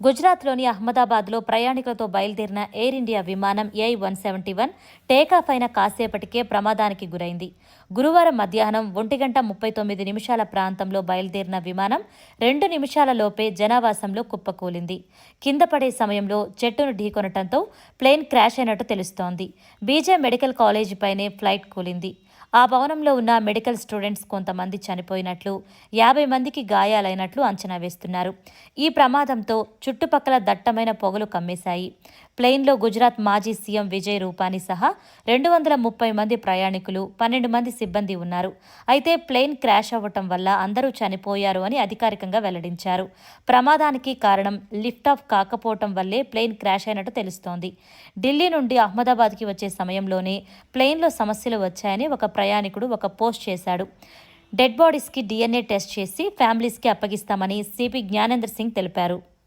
గుజరాత్లోని అహ్మదాబాద్లో ప్రయాణికులతో బయలుదేరిన ఎయిర్ ఇండియా విమానం AI one seventy one takeoff అయిన కాసేపటికే ప్రమాదానికి గురైంది. గురువారం మధ్యాహ్నం ఒంటి గంట ముప్పై తొమ్మిది నిమిషాల ప్రాంతంలో బయలుదేరిన విమానం రెండు నిమిషాల లోపే జనావాసంలో కుప్పకూలింది. కింద పడే సమయంలో చెట్టును ఢీకొనటంతో ప్లేన్ క్రాష్ అయినట్టు తెలుస్తోంది. బీజే మెడికల్ కాలేజీపైనే ఫ్లైట్ కూలింది. ఆ భవనంలో ఉన్న మెడికల్ స్టూడెంట్స్ కొంతమంది చనిపోయినట్లు యాభై మందికి గాయాలైనట్లు అంచనా వేస్తున్నారు. ఈ ప్రమాదంతో చుట్టుపక్కల దట్టమైన పొగలు కమ్మేశాయి. ప్లెయిన్లో గుజరాత్ మాజీ సీఎం విజయ్ రూపానీ సహా రెండు వందల ముప్పై మంది ప్రయాణికులు పన్నెండు మంది సిబ్బంది ఉన్నారు. అయితే ప్లేన్ క్రాష్ అవ్వటం వల్ల అందరూ చనిపోయారు అని అధికారికంగా వెల్లడించారు. ప్రమాదానికి కారణం లిఫ్ట్ ఆఫ్ కాకపోవటం వల్లే ప్లెయిన్ క్రాష్ అయినట్టు తెలుస్తోంది. ఢిల్లీ నుండి అహ్మదాబాద్కి వచ్చే సమయంలోనే ప్లెయిన్లో సమస్యలు వచ్చాయని ఒక ప్రయాణికుడు ఒక పోస్ట్ చేశాడు. డెడ్ బాడీస్కి డిఎన్ఏ టెస్ట్ చేసి ఫ్యామిలీస్కి అప్పగిస్తామని సిపి జ్ఞానేంద్ర సింగ్ తెలిపారు.